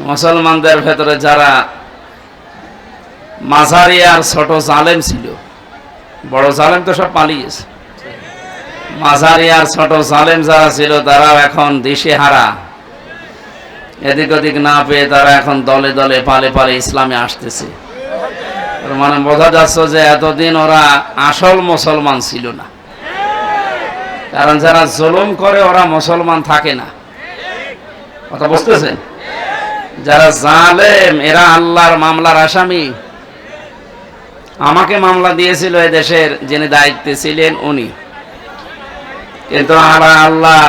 মুসলমানদের ভেতরে যারা মাঝারি আর ছোট জালেম ছিল, বড় জালেম তো সব পালিয়েছে। মাঝারি আর ছোট জালেম যারা ছিল, তারাও এখন দিশে হারা এদিক ওদিক না পেয়ে তারা এখন দলে দলে পালে পালে ইসলামে আসতেছে। মানে বোঝা যাচ্ছে যে এতদিন ওরা আসল মুসলমান ছিল না। কারণ যারা জুলুম করে, ওরা মুসলমান থাকে না। কথা বুঝতেছেন? যারা জালেম, এরা আল্লাহর মামলার আসামি। আমাকে মামলা দিয়েছিল এই দেশের যিনি দায়িত্বে ছিলেন উনি। কিন্তু আর আল্লাহ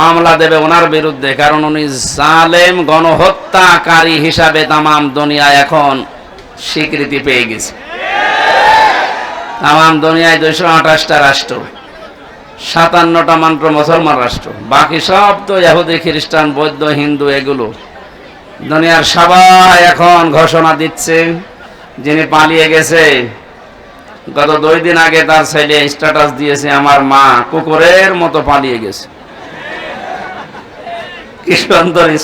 মামলা দেবে ওনার বিরুদ্ধে, কারণ উনি জালেম, গণহত্যাকারী হিসাবে তামাম দুনিয়া এখন স্বীকৃতি পেয়ে গেছে। তামাম দুনিয়ায় দুইশো আঠাশটা রাষ্ট্র, সাতান্নটা মাত্র মুসলমান রাষ্ট্র, বাকি সব তো ইহুদি, খ্রিস্টান, বৌদ্ধ, হিন্দু, এগুলো। দুনিয়ার সবাই এখন ঘোষণা দিচ্ছে, যিনি পালিয়ে গেছে। গত দুই দিন আগে তার ছেলে স্ট্যাটাস দিয়েছে, আমার মা কুকুরের মতো পালিয়ে গেছে। কি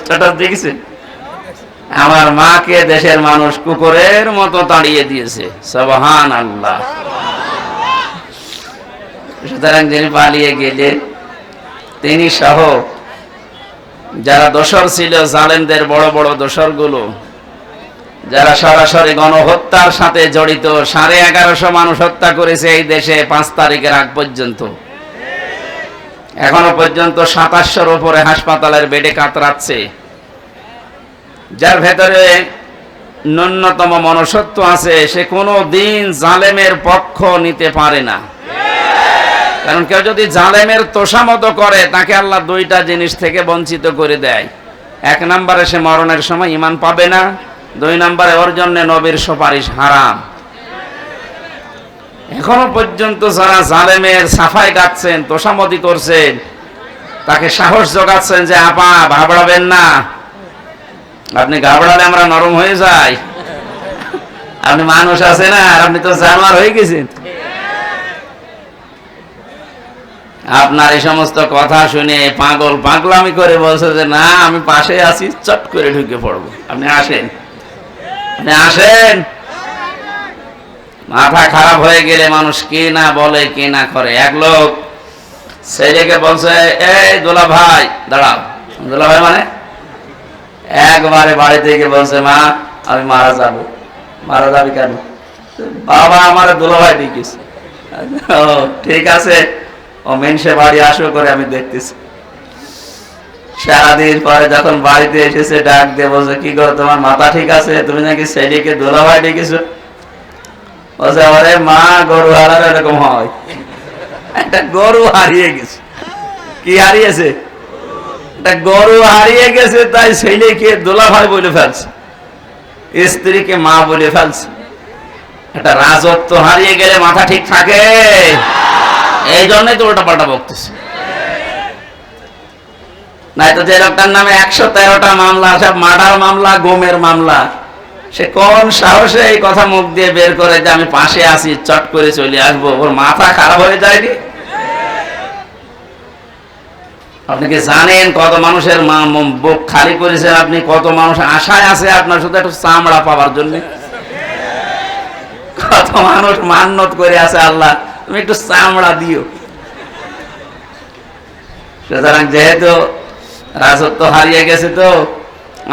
স্ট্যাটাস দেখেছে আমার মাকে দেশের মানুষ কুকুরের মতো তাড়িয়ে দিয়েছে। সবহান আল্লাহ সুতরাং যিনি পালিয়ে গেলেন তিনি সহ যারা দোসর ছিল, জালেমদের বড় বড় দোসরগুলো যারা সরাসরি গণহত্যার সাথে জড়িত, সাড়ে এগারোশো মানুষ হত্যা করেছে এই দেশে পাঁচ তারিখের আগ পর্যন্ত। এখনও পর্যন্ত সাতাশশোর উপরে হাসপাতালের বেডে কাতরাচ্ছে। যার ভেতরে ন্যূনতম মনুষ্যত্ব আছে, সে কোনো দিন জালেমের পক্ষ নিতে পারে না। কারণ কেউ যদি জালেমের তোষামত করে, তাকে আল্লাহ দুইটা জিনিস থেকে বঞ্চিত করে দেয়। এক নম্বরে সে মরণের সময় ইমান পাবে না, দুই নম্বরে ওর জন্য নবীর সুপারিশ হারাম। এখনও পর্যন্ত যারা জালেমের সাফাই গাচ্ছেন তোষামতি করছেন, তাকে সাহস জোগাচ্ছেন যে, আপা ভাবড়াবেন না। আপনি ঘাবড়ালে আমরা নরম হয়ে যাই। আপনি মানুষ আছে না আপনি তো জানোয়ার হয়ে গেছেন। আপনার এই সমস্ত কথা শুনে পাগল পাগলামি করে বলছে যে, না, আমি পাশে আছি, চট করে ঢুকে পড়ব। আপনি আসেন। আপনি আসেন। মাথা খারাপ হয়ে গেলে মানুষ কে না বলে, কি না করে। এক লোক ছেলেকে বলছে, এই দোলা ভাই দাঁড়াও। দোলা ভাই মানে? একবারে বাড়ি থেকে বলছে, মা, আমি মারা যাব। মারা যাবি কেন? বাবা আমার দোলা ভাই ও, ঠিক আছে। ও মেনসে বাড়ি আসো করে আমি দেখতেছি। সারাদিন পরে যখন বাড়িতে এসেছে, ডাক দিয়ে বলছে, কি করো তোমার মাথা ঠিক আছে? তুমি নাকি ছেলেকে দোলা ভাই ডেকেছো? বলছে, আরে মা, গরু এরকম হয়। একটা গরু হারিয়ে গেছে। কি হারিয়েছে? একটা গরু হারিয়ে গেছে, তাই ছেলেকে দোলা ভাই বলে ফেলছে। স্ত্রীকে মা বলে ফেলছে। একটা রাজত্ব হারিয়ে গেলে মাথা ঠিক থাকে। এই জন্যই তো ওটা পাল্টা বকতেছে। নাই তো যে লোকটার নামে একশো তেরোটা মামলা, সব মার্ডার মামলা, গোমের মামলা। সে কোন সাহসে এই কথা মুখ দিয়ে বের করে যে আমি পাশে আছি, চট করে চলে আসব, ওর মাথা খারাপ হয়ে যায়নি? আপনি কি জানেন কত মানুষের বুক খালি করেছেন? আপনি কত মানুষ আশায় আছে আপনার শুধু একটু চামড়া পাওয়ার জন্য? কত মানুষ মান্নত করে আছে আল্লাহ তুমি একটু চামড়া দিও। সুতরাং যেহেতু রাজত্ব হারিয়ে গেছে তো,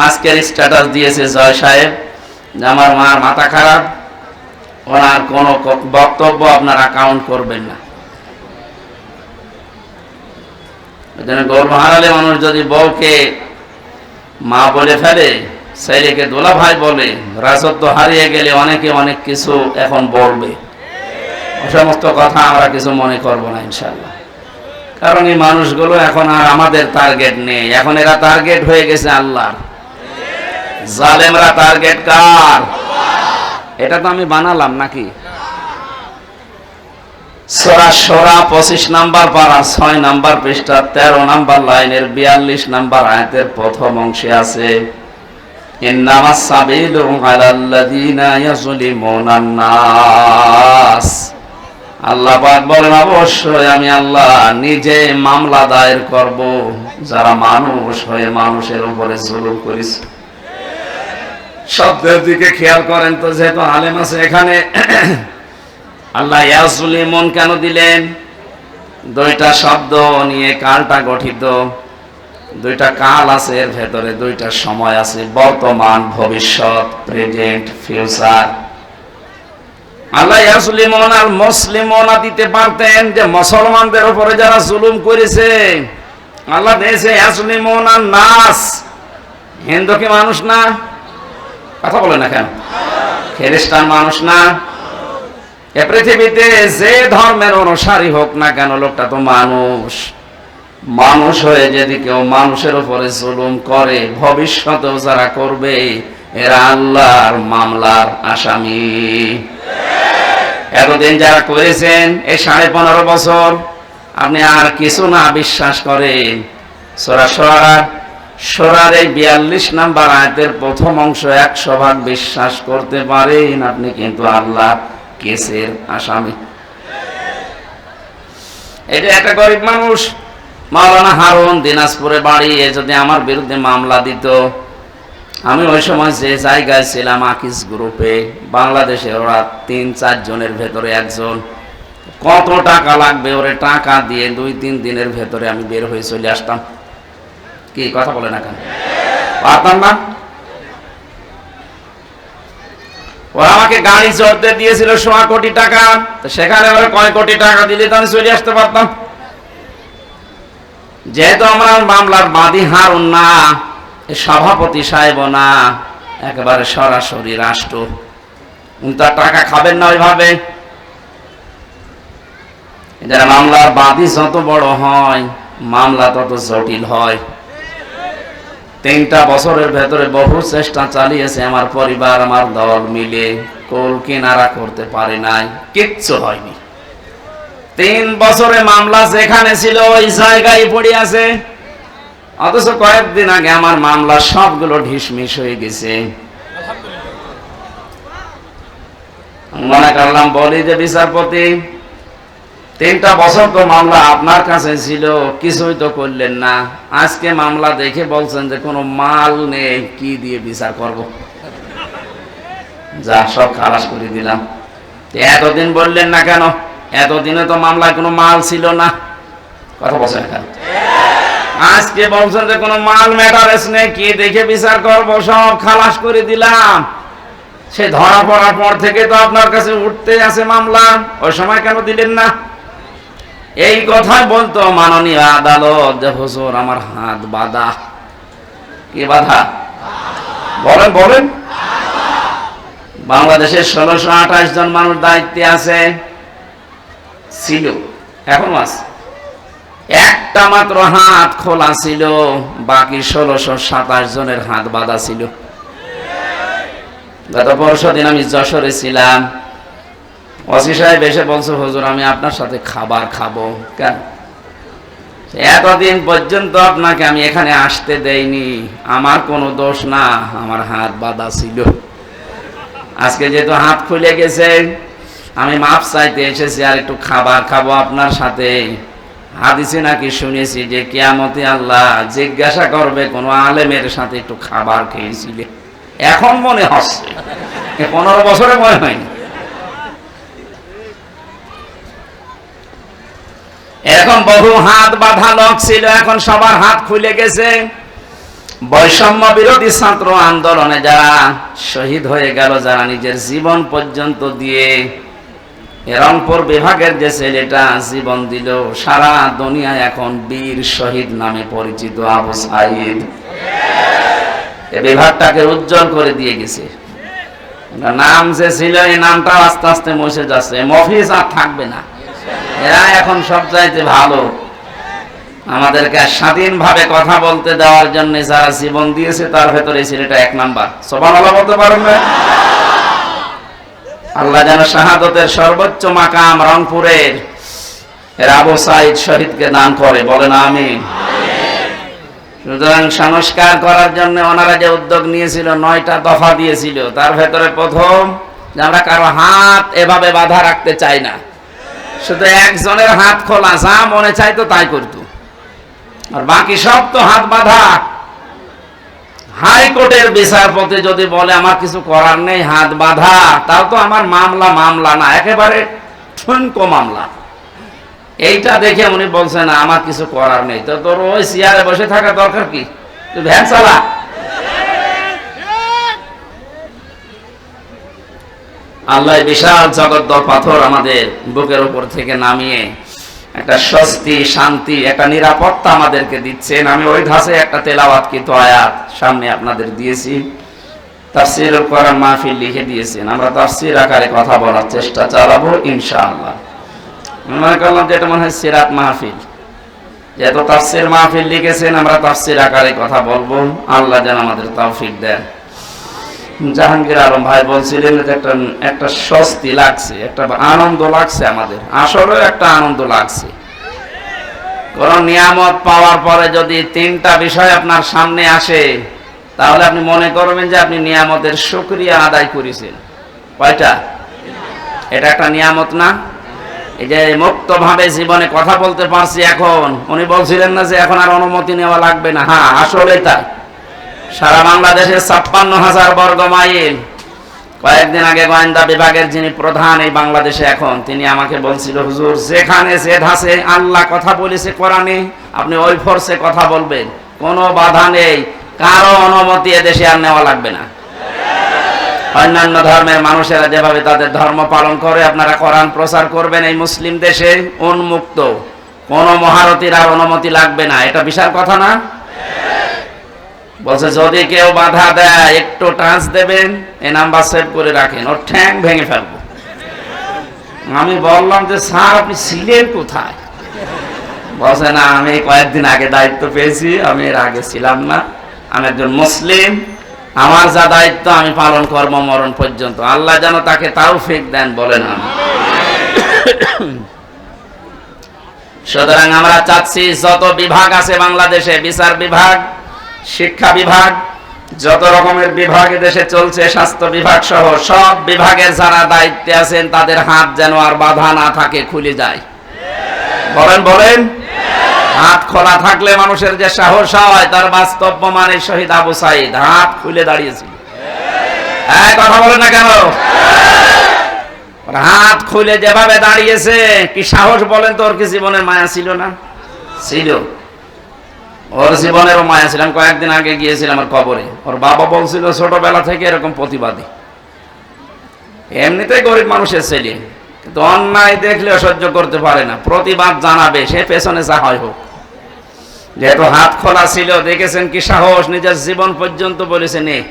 আজকের স্ট্যাটাস দিয়েছে জয় সাহেব। আমার মার মাথা খারাপ, ওনার কোনো বক্তব্য আপনারা কাউন্ট করবেন না। গর্ব হারালে মানুষ যদি বউকে মা বলে ফেলে, ছেলেকে দোলা ভাই বলে, রাজত্ব হারিয়ে গেলে অনেকে অনেক কিছু এখন বলবে। সমস্ত কথা আমরা কিছু মনে করব না ইনশাল্লাহ কারণ এই মানুষগুলো এখন আর আমাদের টার্গেট নেই। এখন এরা টার্গেট হয়ে গেছে আল্লাহ জালেমরা টার্গেট কার? এটা তো আমি বানালাম নাকি? সোরা সোরা পঁচিশ নাম্বার ছয় নাম্বার পৃষ্ঠা, তেরো নাম্বার লাইনের বিয়াল্লিশ নাম্বার আয়াতের প্রথম অংশে আছে ইন্নামা সাবিলু আলাল্লাযীনা নাস। আল্লাহ পাক বলেন, অবশ্যই আমি আল্লাহ নিজে মামলা দায়ের করব। যারা মানুষ হয়ে মানুষের উপরে জুলুম করেছে। শব্দের দিকে খেয়াল করেন তো, যেহেতু আলেম আছে এখানে। আল্লাহ ইয়াজুলিমন কেন দিলেন? দুইটা শব্দ নিয়ে কালটা গঠিত। দুইটা কাল আছে, এর ভেতরে দুইটা সময় আছে। বর্তমান, ভবিষ্যৎ, প্রেজেন্ট, ফিউচার। আল্লাহ ইয়াসলিমন আর মুসলিমনা দিতে পারতেন যে মুসলমানদের উপরে যারা জুলুম করেছে। আল্লাহ দিয়েছে ইয়াসলিমন আর নাস। হিন্দু কি মানুষ না? কথা বলে না কেন? খ্রিস্টান মানুষ না? এ পৃথিবীতে যে ধর্মের অনুসারী হোক না কেন, লোকটা তো মানুষ। মানুষ হয়ে যদি কেউ মানুষের উপরে জুলুম করে, ভবিষ্যতেও যারা করবে, এরা আল্লাহর মামলার আসামি। এতদিন যারা করেছেন, এই সাড়ে পনেরো বছর, আপনি আর কিছু না বিশ্বাস সোরা সোরার এই বিয়াল্লিশ নাম্বার আয়তের প্রথম অংশ একশো ভাগ বিশ্বাস করতে পারেন আপনি কিন্তু আল্লাহ কেসের আসামি। এটা একটা গরিব মানুষ, মাওলানা হারুন দিনাজপুরে বাড়ি যদি আমার বিরুদ্ধে মামলা দিত আমি ওই সময় যে জায়গায় ছিলাম আকিস গ্রুপে, বাংলাদেশে ওরা তিন, চার জনের ভেতরে একজন। কত টাকা লাগবে ওরে টাকা দিয়ে দুই, তিন দিনের ভেতরে আমি বের হয়ে চলে আসতাম। কি, কথা বলে না কেন? পারতাম না? ওরা আমাকে গাড়ি চড়তে দিয়েছিল সোয়া কোটি টাকা। সেখানে ওরা কয় কোটি টাকা দিলে তো আমি চলে আসতে পারতাম। যেহেতু আমার মামলার বাদী হারুন না সভাপতি সাহেব না, একেবারে সরাসরি রাষ্ট্র। উনি তার টাকা খাবেন না ওইভাবে। যারা মামলার বাদী যত বড় হয়, মামলা তত জটিল হয়। তিনটা বছরের ভেতরে বহু চেষ্টা চালিয়েছে আমার পরিবার, আমার দল মিলে। কোল কিনারা করতে পারে নাই, কিচ্ছু হয়নি। তিন বছরে মামলা যেখানে ছিল, ওই জায়গায় পড়ে আছে। অথচ কয়েকদিন আগে আমার মামলা সবগুলো ঢিসমিস হয়ে গেছে। মনে করলাম, বলি যে বিচারপতি, তিনটা বছর তো মামলা আপনার কাছে ছিল, কিছুই তো করলেন না। আজকে মামলা দেখে বলছেন যে কোনো মাল নেই, কি দিয়ে বিচার করব? যা সব খালাস করে দিলাম। এতদিন বললেন না কেন? এতদিনে তো মামলায় কোনো মাল ছিল না। কথা বলছেন কেন? আজকে বলছেন যে কোনো মাল ম্যাটারেস নেই, কি দেখে বিচার করব? সব খালাস করে দিলাম। সে ধরা পড়ার পর থেকে তো আপনার কাছে উঠতে আছে মামলা। ওই সময় কেন দিলেন না? এই কথা বলতো মাননীয় আদালত, যে হুজুর, আমার হাত বাধা। কি বাধা? বলেন বলেন। বাংলাদেশের ষোলোশো আঠাশ জন মানুষ দায়িত্বে আছে। ছিল, এখন আছে। একটা মাত্র হাত খোলা ছিল, বাকি ষোলোশো সাতাশ জনের হাত বাঁধা ছিল। গত পরশু দিন আমি যশোরে ছিলাম। অসি সাহেব এসে বলছে, হুজুর, আমি আপনার সাথে খাবার খাব। কেন? এতদিন পর্যন্ত আপনাকে আমি এখানে আসতে দেইনি। আমার কোনো দোষ না, আমার হাত বাঁধা ছিল। আজকে যেহেতু হাত খুলে গেছে, আমি মাপ চাইতে এসেছি আর একটু খাবার খাব আপনার সাথে। হাদিসে নাকি শুনেছি যে কিয়ামতে আল্লাহ জিজ্ঞাসা করবে কোনো আলেমের সাথে একটু খাবার খেয়েছিলে। এখন মনে হচ্ছে। পনেরো বছরে মনে হয়নি এখন বহু হাত বাঁধা লোক ছিল, এখন সবার হাত খুলে গেছে। বৈষম্য বিরোধী ছাত্র আন্দোলনে যারা শহীদ হয়ে গেল, যারা নিজের জীবন পর্যন্ত দিয়ে রংপুর বিভাগের যে ছেলেটা জীবন দিল, সারা দুনিয়ায় এখন বীর শহীদ নামে পরিচিত আবু সাইদ। এ বিভাগটাকে উজ্জ্বল করে দিয়ে গেছে। নাম যে ছিল, এই নামটা আস্তে আস্তে মুছে যাচ্ছে। মফিজ আর থাকবে না। এরা এখন সব চাইতে ভালো। আমাদেরকে স্বাধীনভাবে কথা বলতে দেওয়ার জন্য যারা জীবন দিয়েছে, তার ভেতরে ছেলেটা এক নাম্বার। সবার বলতে পারেন না? আল্লাহ যেন শাহাদতের সর্বোচ্চ মাকাম রংপুরের এর আবু সাইদ শহীদকে দান করে। বলেন আমি সুতরাং সংস্কার করার জন্য ওনারা যে উদ্যোগ নিয়েছিল, নয়টা দফা দিয়েছিল, তার ভেতরে প্রথম আমরা কারও হাত এভাবে বাধা রাখতে চাই না। শুধু একজনের হাত খোলা, যা মনে চাইতো তাই করতো। আর বাকি সব তো হাত বাঁধা। হাইকোর্টের বিচারপতি যদি বলে, আমার কিছু করার নেই, হাত বাঁধা, তাও তো আমার মামলা মামলা না, একেবারে ঠুনকো মামলা। এইটা দেখে উনি বলছেন, আমার কিছু করার নেই। তো তোর ওই চেয়ারে বসে থাকা দরকার কি? তুই ভ্যান চালা। আল্লাহ বিশাল জগদ্দল পাথর আমাদের বুকের উপর থেকে নামিয়ে একটা স্বস্তি, শান্তি, একটা নিরাপত্তা আমাদেরকে দিচ্ছেন। আমি ওই ধাসে একটা তেলাওয়াত কিন্তু আয়াত সামনে আপনাদের দিয়েছি। তাফসির করার মাহফিল লিখে দিয়েছেন। আমরা তাফসির আকারে কথা বলার চেষ্টা চালাবো, ইনশাআল্লাহ। মনে করলাম যে এটা মনে হয় সিরাত মাহফিল। যেহেতু তাফসির মাহফিল লিখেছেন, আমরা তাফসির আকারে কথা বলব। আল্লাহ যেন আমাদের তৌফিক দেন। জাহাঙ্গীর আলম ভাই বলছিলেন একটা একটা স্বস্তি লাগছে, একটা আনন্দ লাগছে আমাদের। আসলেও একটা আনন্দ লাগছে। কোন নিয়ামত পাওয়ার পরে যদি তিনটা বিষয় আপনার সামনে আসে, তাহলে আপনি মনে করবেন যে আপনি নিয়ামতের শুকরিয়া আদায় করেছেন। কয়টা? এটা একটা নিয়ামত না? এই যে মুক্ত ভাবে জীবনে কথা বলতে পারছি এখন। উনি বলছিলেন না যে এখন আর অনুমতি নেওয়া লাগবে না। হ্যাঁ আসলে তাই। সারা বাংলাদেশের ছাপ্পান্ন হাজার বর্গ মাইল। কয়েকদিন আগে গোয়েন্দা বিভাগের যিনি প্রধান এই বাংলাদেশে এখন, তিনি আমাকে বলছিল, হুজুর, যেখানে যে ধাসে আল্লাহ কথা বলেছে কোরআনে, আপনি ওই ফোর্সে কথা বলবেন। কোনো বাধা নেই। কারও অনুমতি এদেশে আর নেওয়া লাগবে না। অন্যান্য ধর্মের মানুষেরা যেভাবে তাদের ধর্ম পালন করে, আপনারা কোরআন প্রচার করবেন এই মুসলিম দেশে, উন্মুক্ত। কোনো মহারতির আর অনুমতি লাগবে না। এটা বিশাল কথা না? বলছে, যদি কেউ বাধা দেয়, একটু টাচ দেবেন, এই নাম্বার সেভ করে রাখেন। ওর ঠ্যাং ভেঙে ফেলব। আমি বললাম যে, স্যার, আপনি ছিলেন কোথায়? বলছে, না, আমি কয়েকদিন আগে দায়িত্ব পেয়েছি, আমি এর আগে ছিলাম না। আমি একজন মুসলিম, আমার যা দায়িত্ব, আমি পালন কর্ম মরণ পর্যন্ত। আল্লাহ যেন তাকে তাও ফেক দেন বলেন না সুতরাং আমরা চাচ্ছি, যত বিভাগ আছে বাংলাদেশে, বিচার বিভাগ শিক্ষা বিভাগ, যত রকমের বিভাগ দেশে চলছে, স্বাস্থ্য বিভাগ সহ সব বিভাগের যারা দায়িত্বে আছেন, তাদের হাত যেন আর বাধা না থাকে, খুলে যায়। বলেন বলেন? হাত খোলা থাকলে মানুষের যে সাহস হয়, তার বাস্তব মানে শহীদ আবু সাইদ হাত খুলে দাঁড়িয়েছিল। হ্যাঁ কথা বলেন না কেন? হাত খুলে যেভাবে দাঁড়িয়েছে, কি সাহস বলেন তো, ওর কি জীবনের মায়া ছিল না? ছিল। ওর জীবনেরও মায়া ছিলাম কয়েকদিন আগে গিয়েছিলাম আমার কবরে। ওর বাবা বলছিল, ছোটবেলা থেকে এরকম প্রতিবাদী। এমনিতেই গরিব মানুষের ছেলে। কিন্তু অন্যায় দেখলেও সহ্য করতে পারে না। প্রতিবাদ জানাবে, সে পেছনে যা হয় হোক। যেহেতু হাত খোলা ছিল, দেখেছেন কি সাহস নিজের জীবন পর্যন্ত বলেছে, নে,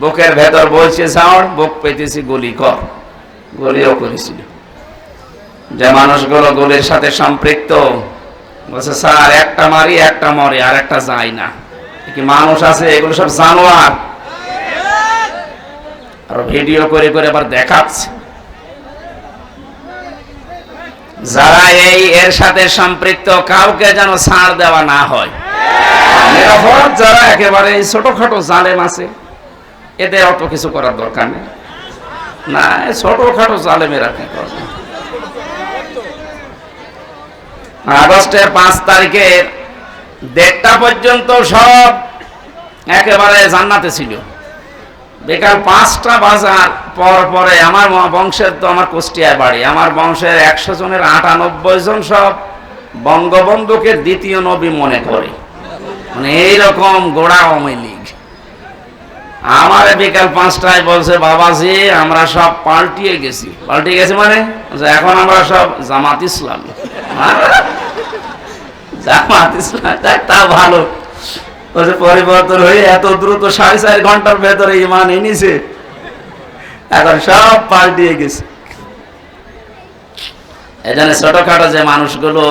বুকের ভেতর বলছে যাওয়ার বুক পেতেছি, গুলি কর। গুলিও করেছিল। যে মানুষগুলো গুলির সাথে সম্পৃক্ত বলছে, স্যার, একটা মারি, একটা মরে, আর একটা যায় না। কি মানুষ আছে? এগুলো সব জানোয়ার। আর ভিডিও করে করে আবার দেখাচ্ছে। যারা এই এর সাথে সম্পৃক্ত, কাউকে যেন ছাড় দেওয়া না হয়। যারা একেবারে ছোটখাটো জালেম আছে, এদের অত কিছু করার দরকার নেই। না ছোটখাটো জালেমেরা কি করবে? আগস্টের পাঁচ তারিখের দেড়টা পর্যন্ত সব একেবারে জান্নাতে ছিল। বেকার পাঁচটা বাজার পর পরে আমার বংশের তো আমার কুষ্টিয়ায় বাড়ি। আমার বংশের একশো জনের আটানব্বই জন সব বঙ্গবন্ধুকে দ্বিতীয় নবী মনে করে। মানে এইরকম গোড়া আওয়ামী লীগ। আমার বিকাল পাঁচটায় বলছে, বাবাজি, আমরা সব পাল্টিয়ে গেছি। পাল্টিয়ে গেছি মানে? এখন আমরা সব জামাত ইসলামী। জামাত ইসলাম তা ভালো। বলছে, পরিবর্তন হয়ে এত দ্রুত সাড়ে চার ঘণ্টার ভেতরে ইমান এনেছে। এখন সব পাল্টিয়ে গেছে। এখানে ছোটখাটো যে মানুষগুলো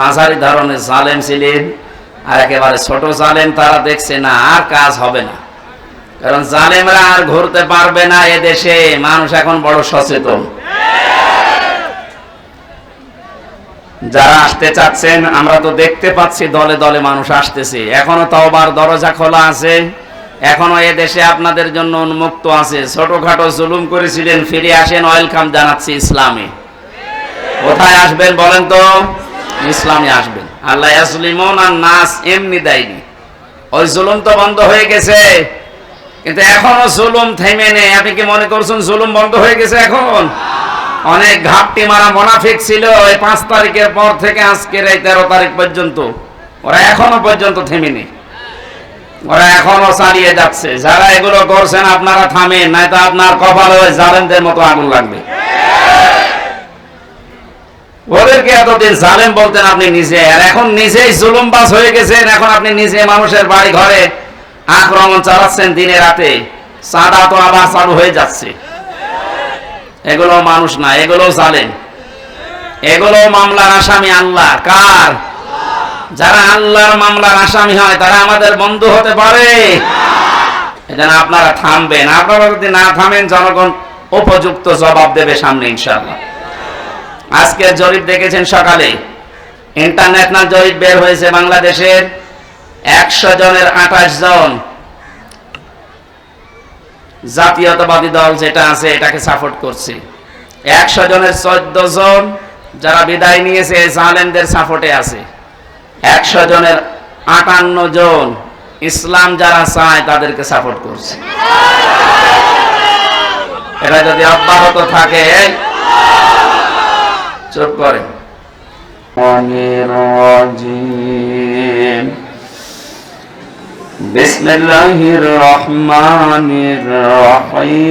মাঝারি ধরনের জালেম ছিলেন, আর একেবারে ছোট জালেম, তারা দেখছে না, আর কাজ হবে না। কারণ জালেমরা আর ঘুরতে পারবে না এ দেশে। মানুষ এখন বড় সচেতন। যারা আসতে চাচ্ছেন, আমরা তো দেখতে পাচ্ছি দলে দলে মানুষ আসতেছে। এখনও তওবার দরজা খোলা আছে। এখনও এ দেশে আপনাদের জন্য উন্মুক্ত আছে। ছোটখাটো জুলুম করেছিলেন, ফিরে আসেন। ওয়েলকাম জানাচ্ছি ইসলামে। কোথায় আসবেন বলেন তো? ইসলামে আসবেন। আল্লাহ আর নাস, এমনি দেয়নি। ওই জুলুম তো বন্ধ হয়ে গেছে। কিন্তু এখনও জুলুম থেমে নেই। আপনি কি মনে করছেন জুলুম বন্ধ হয়ে গেছে এখন? অনেক ঘাপটি মারা মোনাফিক ছিল এই পাঁচ তারিখের পর থেকে আজকের এই তেরো তারিখ পর্যন্ত। ওরা এখনও পর্যন্ত থেমেনি। ওরা এখনও চালিয়ে যাচ্ছে। যারা এগুলো করছেন আপনারা থামেন নাই তো আপনার কপালে ওই জালেমদের মতো আগুন লাগবে। ওদেরকে এতদিন জালেম বলতেন আপনি নিজে। আর এখন নিজেই জুলুমবাজ হয়ে গেছেন। এখন আপনি নিজে মানুষের বাড়ি ঘরে আক্রমণ চালাচ্ছেন দিনে রাতে। সাদা তো আবার চালু হয়ে যাচ্ছে। এগুলো মানুষ না, এগুলো জালেম। এগুলো মামলার আসামি আল্লাহ কার? যারা আল্লাহর মামলার আসামি হয়, তারা আমাদের বন্ধু হতে পারে। এজন্য আপনারা থামবেন। আপনারা যদি না থামেন, জনগণ উপযুক্ত জবাব দেবে সামনে, ইনশাআল্লাহ। আজকে জরিপ দেখেছেন সকালে। ইন্টারন্যাশনাল জরিপ বের হয়েছে বাংলাদেশের। একশো জনের আঠাশ জন জাতীয়তাবাদী দল যেটা আছে এটাকে সাপোর্ট করছে। একশো জনের চোদ্দ জন যারা বিদায় নিয়েছে জালেনদের সাপোর্টে আছে। একশো জনের আটান্ন জন ইসলাম যারা চায় তাদেরকে সাপোর্ট করছে। এরা যদি অব্যাহত থাকে, চুপ করে। অনির بسم الله الرحمن الرحيم.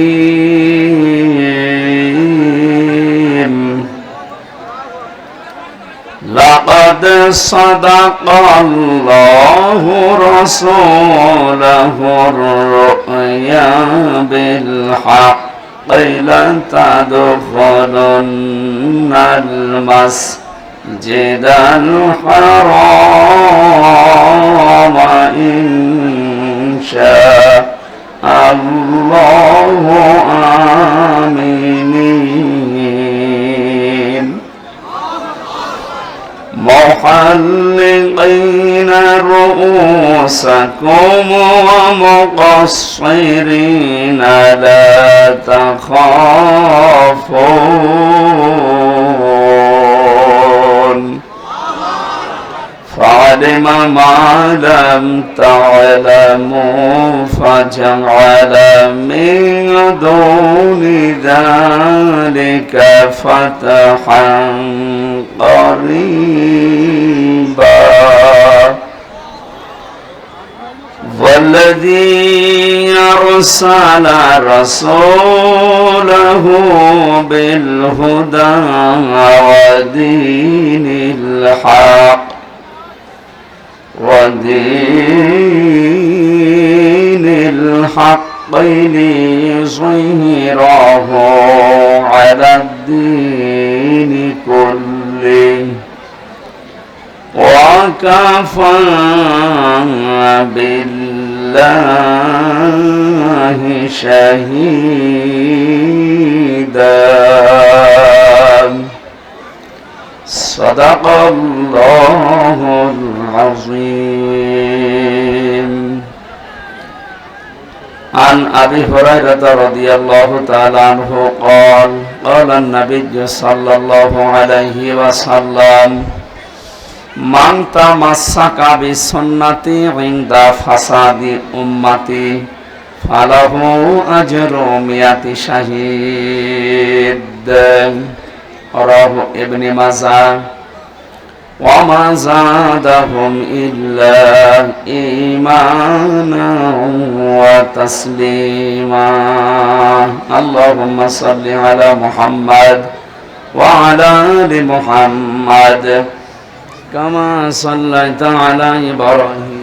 لقد صدق الله رسوله الرؤيا بالحق. لتدخلن المسجد الحرام إن شاء الله آمنين. محلقين رؤوسكم ومقصرين لا تخافون. فعلم ما لم تعلموا فجعل من دون ذلك فتحا قريبا. والذي أرسل رسوله بالهدى ودين الحق ودين الحق ليظهره على الدين كله. وكفى بالله شهيدا. صدق الله العظيم عن أبي هريرة رضي الله تعالى عنه قال قال النبي صلى الله عليه وسلم من تمسك بسنتي عند فساد أمتي فله أجر مئة شهيد رواه ابن ماجه وما زادهم إلا إيمانا وتسليما اللهم صل على محمد وعلى آل محمد كما صليت على إبراهيم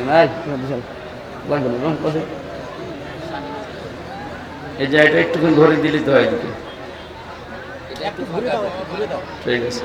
এই জায়গাটা একটুখানি ধরে দিলে তো হয় এদিকে ঠিক আছে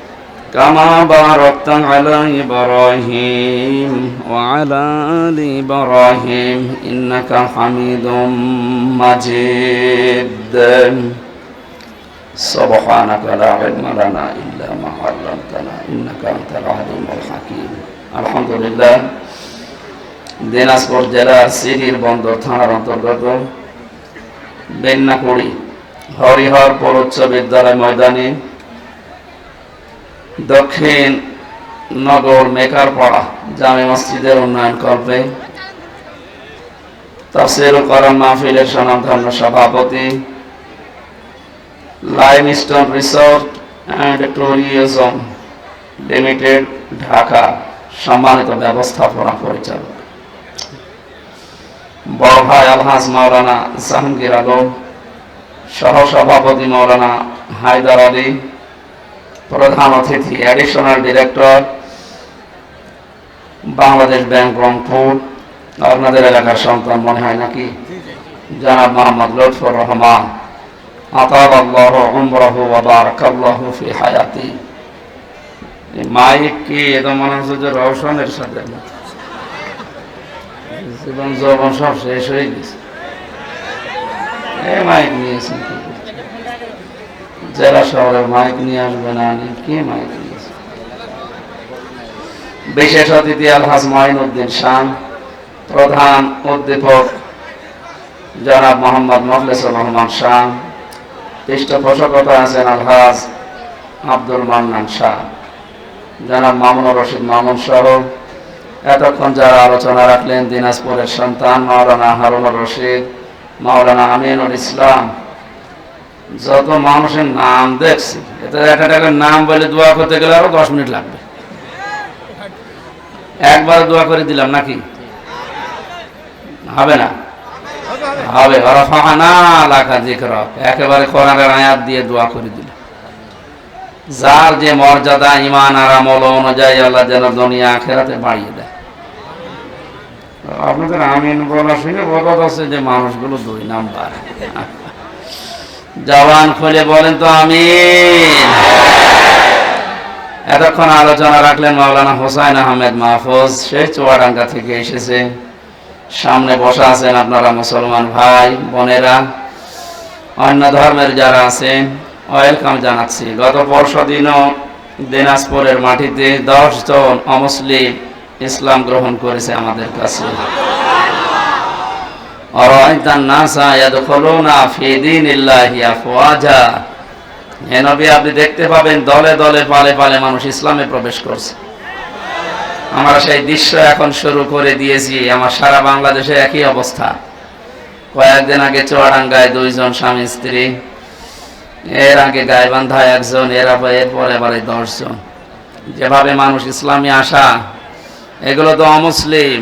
كما باركت على إبراهيم وعلى آل إبراهيم إنك حميد مجيد سبحانك لا علم لنا إلا ما علمتنا إنك أنت العليم الحكيم الحمد لله দিনাজপুর জেলার সিরির বন্দর থানার অন্তর্গত বেন্নাকুড়ি হরিহর উচ্চ বিদ্যালয় ময়দানে দক্ষিণ নগর মেকারপাড়া জামে মসজিদের উন্নয়ন কল্পে। তাফসির করাম মাহফিলের স্বনামধন্য সভাপতি। Limestone resort and tourism limited, Dhaka, সম্মানিত ব্যবস্থাপনা পরিচালক। বড় ভাই আলহাজ মাওলানা জাহাঙ্গীর আলম, সহসভাপতি মাওলানা হায়দার আলী। প্রধান অতিথি additional director Bangladesh bank Rangpur আপনাদের এলাকার সন্তান মনে হয় নাকি? জনাব মোহাম্মদ লুৎফর রহমান আতার আল্লাহ উমরাহ বারাকাল্লাহু ফি হায়াতি। মাইক কি এটা মনে হচ্ছে যে রওশনের সাথে? জীবন যৌবন সব শেষ হয়ে গেছে। এই মাইক নিয়েছেন? জেলা শহরের মাইক নিয়ে আসবে না, কে মাইক নিয়েছে বিশেষ অতিথি আলহাজ মাইনুদ্দিন শাহ প্রধান অধ্যাপক জনাব মোহাম্মদ মখলেসুর রহমান শাহ পৃষ্ঠপোষকতা আছেন আলহাজ আব্দুল মান্নান শাহ। জনাব মামুনুর রশিদ মামুন সহ এতক্ষণ যারা আলোচনা রাখলেন, দিনাজপুরের সন্তান মাওলানা হারুনুর রশিদ, মাওলানা আমিনুল ইসলাম যত মানুষের নাম দেখছি, এতে একটা টাকার নাম বলে দোয়া করতে গেলে আরও দশ মিনিট লাগবে। একবার দোয়া করে দিলাম নাকি? হবে না? হবে। একেবারে কোরআনের আয়াত দিয়ে দোয়া করে দিল যার যে মর্যাদা ইমান আর আমল অনুযায়ী আল্লাহ যেন দুনিয়া আখেরাতে বাড়িয়ে দেয়। আপনাদের আমিন বলা শুনে বোঝা যাচ্ছে যে মানুষগুলো দুই নাম্বার। জওয়ান খুলে বলেন তো আমি এতক্ষণ আলোচনা রাখলেন মাওলানা হোসাইন আহমেদ মাহফুজ, সে চুয়াডাঙ্গা থেকে এসেছে। সামনে বসা আছেন আপনারা মুসলমান ভাই, বোনেরা, অন্য ধর্মের যারা আছেন ওয়েলকাম জানাচ্ছি। গত পরশু দিনও দিনাজপুরের মাটিতে দশজন অমুসলিম ইসলাম গ্রহণ করেছে আমাদের কাছে। আপনি দেখতে পাবেন দলে দলে পালে পালে মানুষ ইসলামে প্রবেশ করছে। আমরা সেই দৃশ্য এখন শুরু করে দিয়েছি, আমার সারা বাংলাদেশে একই অবস্থা। কয়েকদিন আগে চুয়াডাঙ্গায় দুইজন স্বামী স্ত্রী, এর আগে গাইবান্ধায় একজন, এর এরপর এবারে দশজন। যেভাবে মানুষ ইসলামী আসা, এগুলো তো অমুসলিম।